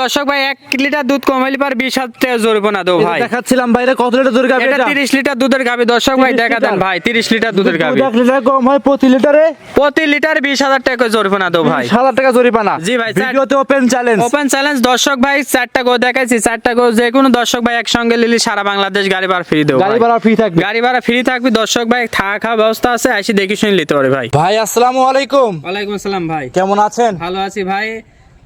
দর্শক ভাই এক লিটার দুধ কম হইলে পার বিশ হাজার টাকা জরিমানা দেবো ভাই। দেখাচ্ছিলাম ভাই কত লিটার দুধ গাবে এটা তিরিশ লিটার দুধের গাবি দর্শক ভাই দেখা দেন ভাই তিরিশ লিটার দুধের গাবি এক লিটার কম হয় প্রতি লিটারে? প্রতি লিটার বিশ হাজার টাকা করে জরিমানা দেবো ভাই। হাজার টাকা জরিমানা। জি ভাই। ভিডিওতে ওপেন চ্যালেঞ্জ ওপেন চ্যালেঞ্জ দর্শক ভাই চারটা গো দেখাইছি চারটা গো যে কোনো দর্শক ভাই একসঙ্গে লিলি সারা বাংলাদেশ গাড়ি ভাড়া ফ্রি দেবো গাড়ি ভাড়া ফ্রি থাকবে। গাড়ি ভাড়া ফ্রি থাকবে। দর্শক ভাই থাকা খাওয়া ব্যবস্থা আছে আসি দেখি শুনে নিতে পারে ভাই। ভাই আসসালামু আলাইকুম। ওয়ালাইকুম আসসালাম ভাই। কেমন আছেন? ভালো আছি ভাই।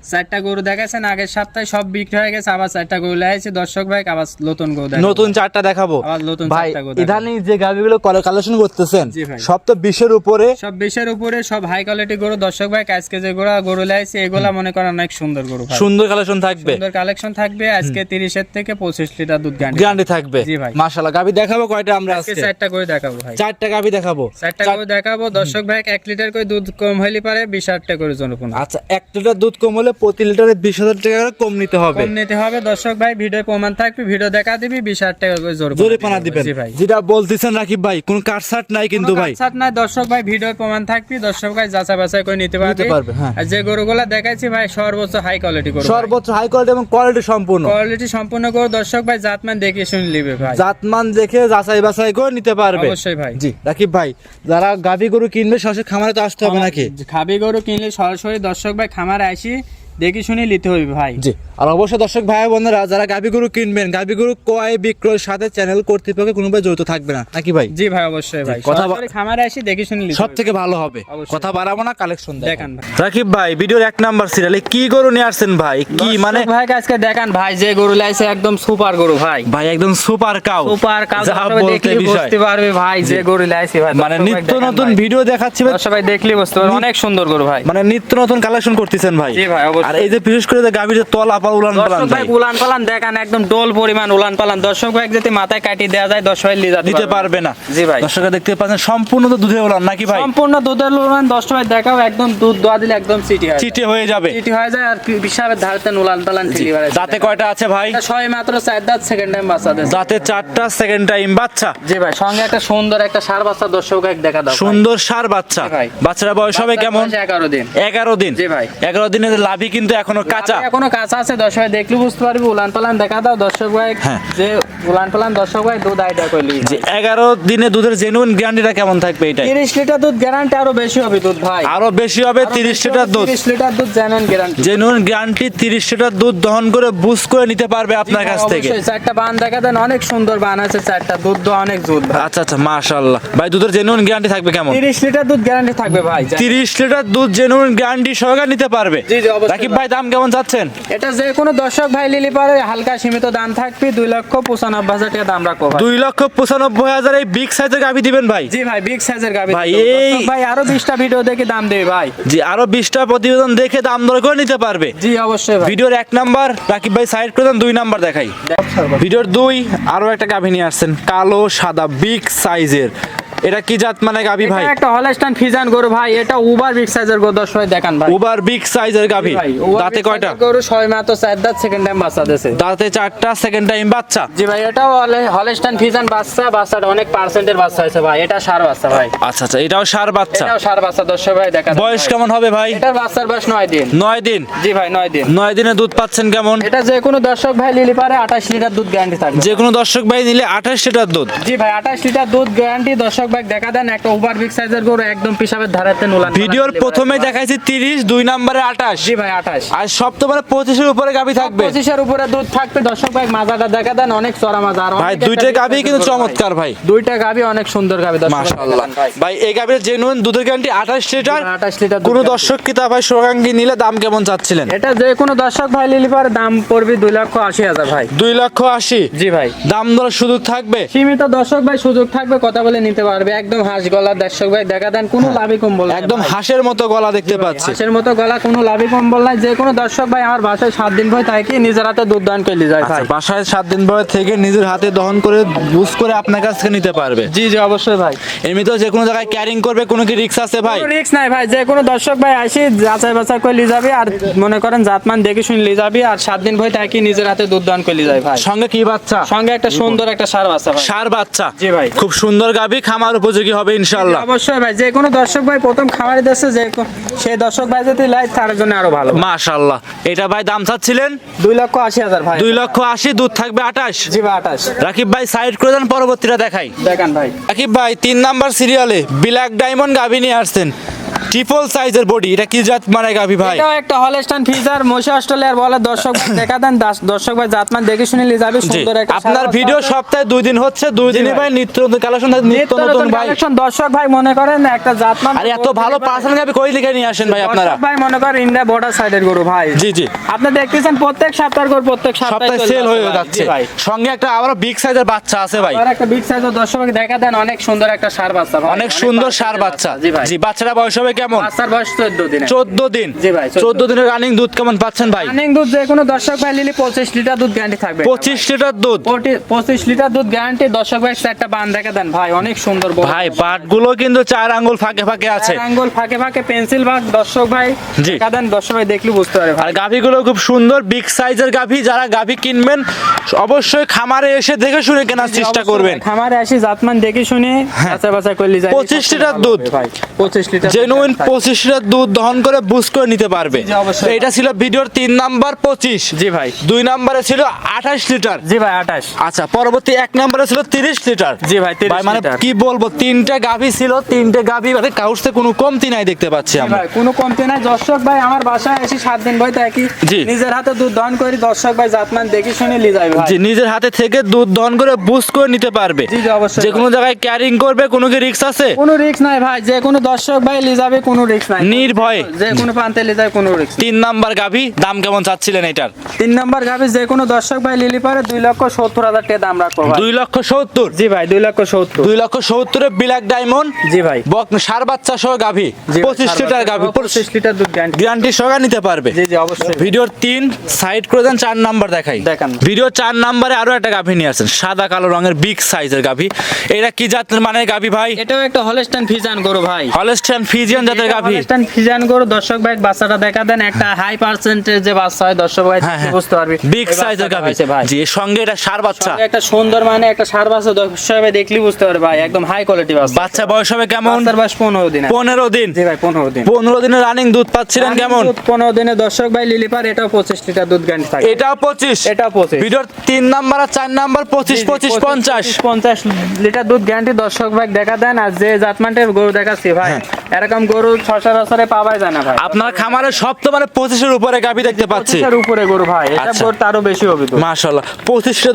চারটা গরু দেখাচ্ছেন আগের সপ্তাহে সব বিক্রি হয়ে গেছে আবার চারটা গরু লাগাইছি দর্শক ভাই আবার নতুন গরু নতুন চারটা দেখাবো। নতুন ভাই ইদানিং যে গাবিগুলো কালেকশন করতেছেন সব তো বিশের উপরে। সব বিশের উপরে সব হাই কোয়ালিটি গরু। দর্শক ভাই আজকে যে গরু গরু লাগাইছি এগুলা মনে করেন অনেক সুন্দর গরু সুন্দর কালেকশন থাকবে। সুন্দর কালেকশন থাকবে। আজকে তিরিশের থেকে পঁচিশ লিটার দুধ গান্ডি গ্যারান্টি থাকবে। জি ভাই। মাশাআল্লাহ। গাবি দেখাবো কয়টা আমরা আজকে চারটা করে দেখাবো ভাই। চারটা গাবি দেখাবো। চারটা চার- করে দেখাবো। দর্শক ভাই এক লিটার করে দুধ কম হইলে পারে বিশ হাজার টাকা করে জনপন আচ্ছা এক লিটার দুধ কম হলে প্রতি লিটারে বিশ হাজার টাকা করে কম নিতে হবে। কম নিতে হবে। দর্শক ভাই ভিডিও প্রমাণ থাকবে ভিডিও দেখা দিবি বিশ হাজার টাকা করে জোর জরিমানা দিবেন। ভাই। যেটা বলতেছেন রাকিব ভাই কোন কাটসাট নাই কিন্তু ভাই। সাত নাই। দর্শক ভাই ভিডিও প্রমাণ থাকবে দর্শক ভাই যাচাই বাছাই করে নিতে পারবে। পারবে, হ্যাঁ। আর যে গরুগুলা দেখাইছি ভাই সর্বোচ্চ হাই কোয়ালিটি গরু সর্বোচ্চ হাই কোয়ালিটি এবং কোয়ালিটি সম্পূর্ণ। কোয়ালিটি সম্পূর্ণ গরু দর্শক ভাই জাতমান দেখে শুনে নিবে ভাই। জাতমান দেখে যাচাই বাছাই করে নিতে পারবে। অবশ্যই ভাই। জি রাকিব ভাই যারা গাভি গরু কিনবে সরাসরি খামারে তো আসতে হবে নাকি? খাবি গরু কিনলে সরাসরি দর্শক ভাই খামারে আসি। দেখে শুনে নিতে হবে ভাই। জি। আর অবশ্যই দর্শক ভাই বোনেরা যারা গাভি গরু কিনবেন গাভি গরু ক্রয় বিক্রয়ের সাথে চ্যানেল কর্তৃপক্ষ কোনো ভাই জড়িত থাকবে না। নাকি ভাই? জি ভাই অবশ্যই ভাই। কথা খামারে আসি দেখে শুনে নিতে সব হবে। থেকে ভালো হবে। কথা বাড়াবো না কালেকশন দেখান ভাই। রাকিব ভাই ভিডিওর এক নাম্বার সিরিয়ালে কি গরু নিয়ে আসছেন ভাই? কি মানে ভাই আজকে দেখান ভাই যে গরু লাইছে একদম সুপার গরু ভাই। ভাই একদম সুপার কাউ সুপার কাল যা বলতে বিষয়। বুঝতে পারবে ভাই যে গরু লাইছে ভাই মানে নিত্য নতুন ভিডিও দেখাচ্ছি ভাই। দর্শক ভাই দেখলি বুঝতে পারবে অনেক সুন্দর গরু ভাই। মানে নিত্য নতুন কালেকশন করতেছেন ভাই। জি ভাই। আর এই যে বিশেষ করে গাভীর যে তলা পা উলান পালান দর্শক ভাই উলান পালান দেখান একদম ডোল পরিমাণ উলান পালান। দর্শক ভাই যদি মাথায় কাটি দেওয়া যায় দশ ভাই দিতে পারবে। না। জি ভাই। দর্শকরা দেখতে পাচ্ছেন সম্পূর্ণ তো দুধে উলান নাকি ভাই? সম্পূর্ণ দুধের উলান দশ ভাই দেখাও একদম দুধ দোয়া দিলে একদম চিটি হয় চিটে হয়ে যাবে। চিটি হয়ে যায় আর বিশাবের ধারতে উলান পালান বাড়ে দাঁতে কয়টা আছে ভাই? ছয় মাত্র চার দাঁত সেকেন্ড টাইম বাচ্চা দিয়েছে দাঁতে চারটা সেকেন্ড টাইম বাচ্চা। জি ভাই সঙ্গে একটা সুন্দর একটা সার বাচ্চা দর্শক এক দেখা দাও সুন্দর সার বাচ্চা। ভাই। বাচ্চারা বয়স হবে কেমন বয়স এগারো দিন। এগারো দিন। জি ভাই। এগারো দিনের লাভি কিন্তু এখনও কাঁচা। এখনও কাঁচা আছে দর্শক ভাই দেখলে বুঝতে পারবি উলান পালান দেখা দাও দর্শক ভাই। হ্যাঁ। যে উলান পালান দর্শক ভাই দুধ আইডিয়া করলি। যে এগারো দিনে দুধের জেনুইন গ্যারান্টিটা কেমন থাকবে এটাই? তিরিশ লিটার দুধ গ্যারান্টি আরও বেশি হবে দুধ ভাই। আরও বেশি হবে তিরিশ লিটার দুধ। তিরিশ লিটার দুধ জানেন গ্যারান্টি জেনুইন গ্যারান্টি তিরিশ লিটার দুধ দহন করে বুঝ করে নিতে পারবে আপনার কাছ থেকে। চারটা বান দেখা দেন অনেক সুন্দর বান আছে চারটা। দুধ তো অনেক দুধ ভাই। আচ্ছা আচ্ছা মাশাল্লাহ ভাই দুধের জেনুইন গ্যারান্টি থাকবে কেমন? তিরিশ লিটার দুধ গ্যারান্টি থাকবে ভাই তিরিশ লিটার দুধ জেনুইন গ্যারান্টি সহকারে নিতে পারবে। জি, জি, অবশ্যই। রাকিব ভাই। দাম কেমন চাচ্ছেন এটা যে কোনো দর্শক ভাই লিলি পারে হালকা সীমিত দাম থাকবে দুই লক্ষ পঁচানব্বই হাজার টাকা দাম রাখব দুই লক্ষ পঁচানব্বই হাজার এই বিগ সাইজের গাভি দিবেন ভাই? জি ভাই বিগ সাইজের গাবি ভাই, এই- ভাই আরও বিশটা ভিডিও দেখে দাম দেবে ভাই। জি আরও বিশটা প্রতিবেদন দেখে দাম দর করে নিতে পারবে। জি অবশ্যই ভাই। ভিডিওর এক নাম্বার রাকিব ভাই সাইড করে দেন দুই নাম্বার দেখাই। ভিডিওর দুই আরও একটা গাভি নিয়ে আসছেন কালো সাদা বিগ সাইজের এটা কি জাত মানে গাভি ভাই? এটা একটা হলস্টাইন ফিজান গরু ভাই এটা উবার বিগ সাইজের গরু দর্শক ভাই দেখান ভাই। ওভার বিগ সাইজের উবার দাঁতে কয়টা? গরু ছয় মাত্র চার দাঁত সেকেন্ড টাইম বাচ্চা দিয়েছে। দাঁতে চারটা সেকেন্ড টাইম বাচ্চা? জি ভাই এটাও হলস্টাইন ফিজান বাচ্চা বাচ্চাটা অনেক পার্সেন্টের বাচ্চা হয়েছে ভাই এটা সার বাচ্চা ভাই। আচ্ছা আচ্ছা এটাও সার বাচ্চা? এটাও সার বাচ্চা দর্শক ভাই দেখা বয়স কেমন হবে ভাই? এটার বাচ্চার বয়স নয় দিন। নয় দিন? জি ভাই নয় দিন। নয় দিনে দুধ পাচ্ছেন কেমন? এটা যে কোনো দর্শক ভাই লিলি পারে আঠাশ লিটার দুধ গ্যারান্টি থাকবে। যে কোনো দর্শক ভাই নিলে আঠাশ লিটার দুধ? জি ভাই আঠাশ লিটার দুধ গ্যারান্টি দর্শক ভাই দেখা দেন একটা ওভার বিগ সাইজের গরু একদম পিসাবের ধারাতে নোলান ভিডিওর প্রথমে দেখাইছি তিরিশ দুই নাম্বারে আঠাশ। জি ভাই আঠাশ। আর সব তো মানে পঁচিশের উপরে গাভি থাকবে। পঁচিশের উপরে দুধ থাকবে। দর্শক ভাই মাজাটা দেখা দেন অনেক চড়া মাজা। আর ভাই দুইটা big কিন্তু এর। চমৎকার ভাই। দুইটা গাভি অনেক সুন্দর গাভি দর্শক মাশাআল্লাহ। ভাই। এই গাভির জেনুইন দুধের গ্যারান্টি আঠাশ লিটার। আঠাশ লিটার দুধ কোন দর্শক কি তা ভাই সোগাঙ্গি নিলে দাম কেমন চাচ্ছিলেন? এটা যে কোনো দর্শক ভাই লিলি পারে দাম পড়বে দুই লক্ষ আশি হাজার ভাই। দুই লক্ষ আশি। জি ভাই। দাম দর সুযোগ থাকবে? সীমিত দর্শক ভাই সুযোগ থাকবে কথা বলে নিতে পারবে। একদম হাঁস গলা দর্শক ভাই দেখা দেন কোনো লাভই কম্বল একদম হাঁসের মতো গলা দেখতে পাচ্ছি। হাঁসের মতো গলা কোনো লাভই কম্বল নাই। যে কোনো দর্শক ভাই আমার বাসায় সাত দিন ভয় থাকে নিজের হাতে দুধ দান করে যায় আচ্ছা ভাই। বাসায় সাত দিন পরে থেকে নিজের হাতে দহন করে বুঝ করে আপনার কাছ থেকে নিতে পারবে। জি জি অবশ্যই ভাই। এমনিতেও যে কোনো জায়গায় ক্যারিং করবে কোনো কি রিক্স আছে ভাই? রিক্স নাই ভাই যে কোনো দর্শক ভাই আসি যাচাই বাছাই করে নিয়ে যাবে আর মনে করেন জাতমান দেখে শুনে নিয়ে যাবি আর সাত দিন ভয় থাকি নিজের হাতে দুধ দান করে নিয়ে যায় ভাই। সঙ্গে কি বাচ্চা? সঙ্গে একটা সুন্দর একটা সার বাচ্চা সার বাচ্চা। জি ভাই। খুব সুন্দর গাভি খামার খাওয়ার উপযোগী হবে ইনশাল্লাহ অবশ্যই ভাই যে কোনো দর্শক ভাই প্রথম খাবার দিচ্ছে যে সেই দর্শক ভাই যদি লাই তার জন্য আরও ভালো। মাশাল্লাহ এটা ভাই দাম চাচ্ছিলেন? দুই লক্ষ আশি হাজার ভাই। দুই লক্ষ আশি দুধ থাকবে আঠাশ? জি ভাই আঠাশ। রাকিব ভাই সাইড করে দেন পরবর্তীটা দেখাই। দেখান ভাই। রাকিব ভাই তিন নাম্বার সিরিয়ালে ব্ল্যাক ডায়মন্ড গাভিনী নিয়ে আসছেন। ট্রিপল সাইজের বডি এটা কি জাত মানে গাভি ভাই? এটাও একটা হলস্টাইন ফিজার মশি অস্ট্রেলিয়ার বলে দর্শক দেখা দেন দর্শক ভাই জাতমান দেখে শুনে যাবে সুন্দর একটা আপনার ভিডিও সপ্তাহে দুই দিন হচ্ছে দুই দিনে ভাই। নিত্য নতুন কালেকশন নিত্য নতুন ভাই। কালেকশন দর্শক ভাই মনে করেন একটা জাতমান আর এত ভালো পার্সেন্ট গাভি কই লিখে নিয়ে আসেন ভাই আপনারা? ভাই মনে করেন ইন্ডিয়া বর্ডার সাইডের গরু ভাই। জি জি। আপনি দেখতেছেন প্রত্যেক সপ্তাহের গরু প্রত্যেক সপ্তাহে সেল হয়ে যাচ্ছে। ভাই। সঙ্গে একটা আবার বিগ সাইজের বাচ্চা আছে ভাই। আর একটা বিগ সাইজের দর্শক দেখা দেন অনেক সুন্দর একটা সার বাচ্চা অনেক সুন্দর সার বাচ্চা জি ভাই। জি বাচ্চাটা বয়স হবে কেমন? বাচ্চার বয়স 14 দিনে চোদ্দ দিন? জি ভাই, 14 চোদ্দ দিনের রানিং দুধ কেমন পাচ্ছেন ভাই? রানিং দুধ যে কোনো দর্শক ভাই নিলে 25 লিটার দুধ গ্যারান্টি থাকবে। পঁচিশ লিটার দুধ? পঁচিশ লিটার দুধ গ্যারান্টি দর্শক ভাই একটা বান দেখা দেন। ভাই অনেক সুন্দর ভাই পাটগুলো কিন্তু চার আঙ্গুল ফাঁকে ফাঁকে আছে। চার আঙ্গুল ফাঁকে ফাঁকে পেন্সিল ভাগ দর্শক ভাই জি। দেন। দর্শক ভাই দেখলে বুঝতে পারে আর গাভিগুলো খুব সুন্দর বিগ সাইজের গাভি। যারা গাভি কিনবেন অবশ্যই খামারে এসে দেখে শুনে কেনার চেষ্টা করবেন। খামারে আসি জাতমান দেখে শুনে বাচ্চা করলে যায় 25 লিটার দুধ। ভাই। 25 লিটার জেনুইন। পঁচিশ লিটার দুধ দহন করে বুঝ করে নিতে পারবে। জি, এটা ছিল ভিডিওর তিন নাম্বার পঁচিশ। জি ভাই। দুই নাম্বারে ছিল আঠাশ লিটার। জি ভাই 28 আচ্ছা পরবর্তী এক নম্বরে ছিল তিরিশ লিটার। জি ভাই ভাই মানে কি বলব তিনটে গাভি ছিল তিনটে গাভি মানে কাউসতে কোনো কমতি নাই দেখতে পাচ্ছি আমরা। কোনো কমতি নাই। দর্শক ভাই আমার বাসায় এসে সাত দিন বই থাকি জি। নিজের হাতে দুধ দহন করি দর্শক ভাই জাতমান দেখি শুনে নিয়ে যাবে ভাই। যে নিজের হাতে থেকে দুধ দহন করে বুঝ করে নিতে পারবে। জি জি অবশ্যই যে কোনো জায়গায় ক্যারিং করবে কোনো কি রিক্স আছে? কোনো রিস্ক নাই ভাই। যে কোনো দর্শক ভাই নিয়ে যাবে কোনো রিস্ক নাই। নির্ভয়ে। যে কোনো প্রান্তে নিয়ে যাবে কোনো রিস্ক তিন নাম্বার গাভি দাম কেমন চাচ্ছিলেন এটার? তিন নম্বর গাভি যে কোনো দর্শক ভাই লিলি পারে দুই লক্ষ সত্তর হাজার টাকা দাম রাখব ভাই। দুই লক্ষ সত্তর? জি ভাই দুই লক্ষ সত্তর। দুই লক্ষ সত্তরে ব্ল্যাক ডায়মন্ড জি ভাই। বক সার বাচ্চা সহ গাভি জি ভাই, পঁচিশ লিটার বাচ্চা গাভি পঁচিশ লিটার দুধ গ্যারান্টি গ্যারান্টি সহ নিতে পারবে। জি জি অবশ্যই। ভিডিওর তিন সাইড করে দেন চার নাম্বার দেখাই। দেখান। ভিডিও চার নাম্বারে আরও একটা গাভি নিয়ে আসেন সাদা কালো রঙের বিগ সাইজের গাভি। এটা কি জাতের মানে গাভি ভাই? এটাও একটা হলস্টাইন ফিজান গরু ভাই। হলস্টাইন ফিজিয়ান জাতের গাভি? ফিজান গরু দর্শক ভাই বাচ্চাটা দেখা দেন একটা হাই পার্সেন্টেজ যে বাচ্চা হয় দর্শক ভাই হ্যাঁ হ্যাঁ। বুঝতে পারবি। বিগ সাইজের গাভি। জি সঙ্গে এটা সার বাচ্চা। একটা সুন্দর মানে একটা সার বাচ্চা দর্শক ভাই দেখলি বুঝতে পারবে ভাই একদম হাই কোয়ালিটি বাচ্চা। বাচ্চা বয়স হবে কেমন? বাচ্চার বয়স পনেরো দিন পনেরো দিন। জি ভাই পনেরো দিন। পনেরো দিনের রানিং দুধ পাচ্ছিলেন কেমন? দুধ পনেরো দিনে দর্শক ভাই লিলিপার এটাও পঁচিশ লিটার দুধ গ্যারান্টি থাকে। এটাও পঁচিশ? এটাও পঁচিশ। ভিডিওর তিন নাম্বার আর চার নাম্বার পঁচিশ পঁচিশ পঞ্চাশ। পঞ্চাশ লিটার দুধ গ্যারান্টি দর্শক ভাই দেখা দেন আর যে জাতমানটের গরু দেখাচ্ছি ভাই হ্যাঁ। এরকম গরু সচরাচরে পাওয়াই যায় না ভাই। আপনার খামারে সব তো মানে পঁচিশের উপরে গাভি দেখতে পাচ্ছি। উপরে গরু ভাই এটা আচ্ছা। গরু তারও বেশি হবে তো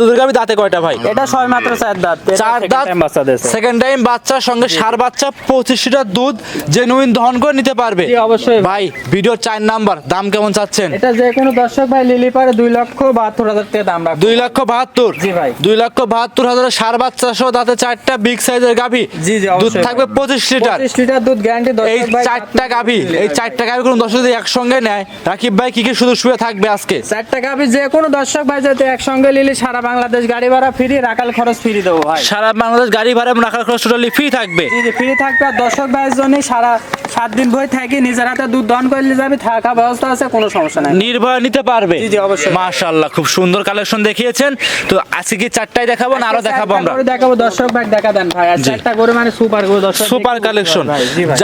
দুধের গাভি দাঁতে কয়টা ভাই? এটা ছয় মাত্র চার দাঁত চার দাঁত বাচ্চা দিয়েছে। সেকেন্ড টাইম বাচ্চার সঙ্গে সার বাচ্চা পঁচিশ লিটার দুধ জেনুইন দহন করে নিতে পারবে। অবশ্যই। ভাই ভিডিও চার নাম্বার দাম কেমন চাচ্ছেন? এটা যে কোনো দর্শক ভাই লিলি পারে দুই লক্ষ বাহাত্তর হাজার টাকা দাম রাখবে। দুই লক্ষ বাহাত্তর? জি ভাই। দুই লক্ষ বাহাত্তর হাজারের সার বাচ্চা সহ তাতে চারটা বিগ সাইজের গাভি। জি, জি, দুধ থাকবে ভাই। পঁচিশ লিটার। পঁচিশ লিটার দুধ গ্যারান্টি এই চারটা গাভি এই চারটা গাভি কোনো যদি একসঙ্গে নেয়? রাকিব ভাই কি কি শুধু শুয়ে থাকবে আজকে? চারটা গাভি যে কোনো দর্শক ভাই যাতে একসঙ্গে লিলি সারা বাংলাদেশ গাড়ি ভাড়া ফ্রি রাখাল খরচ ফ্রি দেবো ভাই। সারা বাংলাদেশ গাড়ি ভাড়া এবং রাখার খরচ টোটালি ফ্রি থাকবে। ফ্রি থাকবে। আর দর্শক ভাইয়ের জন্য সারা সাত দিন বই থাকি নিজের হাতে দুধ দহন করলে যাবে থাকা ব্যবস্থা আছে কোনো সমস্যা নাই। নির্ভয় নিতে পারবে। জি, অবশ্যই। মাশাআল্লাহ খুব সুন্দর কালেকশন দেখিয়েছেন। তো আজকে কি চারটাই দেখাবো না আরও দেখাবো আমরা? দেখাবো। দর্শক ভাই দেখা দেন ভাই। চারটা গরু মানে সুপার গরু দর্শক সুপার কালেকশন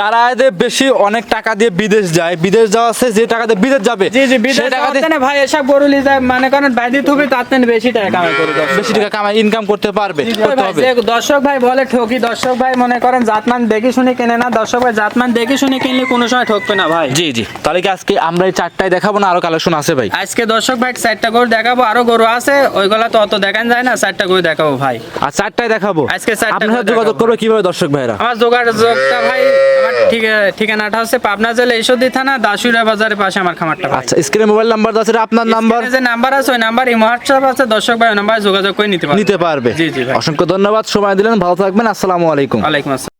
যারা এদের বেশি অনেক টাকা দিয়ে বিদেশ যায় বিদেশ যাওয়া আছে যে টাকা দিয়ে বিদেশ যাবে জি জি বিদেশ ভাই এসব গরু লিয়ে যায় মানে কারণ বাইরে থেকে বেশি টাকা কামাই করে বেশি টাকা কামাই ইনকাম করতে পারবে করতে হবে। দর্শক ভাই বলে ঠকি দর্শক ভাই মনে করেন জাতমান দেখে শুনে কেনে না দর্শক ভাই জাতমান দেখে শুনে কিনলে কোনো সময় ঠকবে না ভাই। জি জি তাহলে কি আজকে আমরা এই চারটায় দেখাবো না আরও কালেকশন আছে ভাই? আজকে দর্শক ভাই চারটা গরু দেখাবো আরও গরু আছে ওইগুলা তো অত দেখান যায় না চারটা গরু দেখাবো ভাই। আর চারটায় দেখাবো। আজকে চারটা আপনারা যোগাযোগ। করবে কীভাবে দর্শক ভাইরা? আমার যোগাযোগটা ভাই আমার ঠিকানাটা হচ্ছে পাবনা জেলা ঈশ্বরদী থানা দাসুরা বাজারের পাশে আমার খামারটা আচ্ছা স্ক্রিনে মোবাইল নাম্বার আছে আপনার নাম্বার যে নাম্বার আছে ওই নাম্বার এই হোয়াটসঅ্যাপ আছে দর্শক ভাই নাম্বার যোগাযোগ করে নিতে পারবে। নিতে পারবে। জি, জি অসংখ্য ধন্যবাদ সময় দিলেন ভালো থাকবেন আসসালামু আলাইকুম। ওয়ালাইকুম আসসালাম।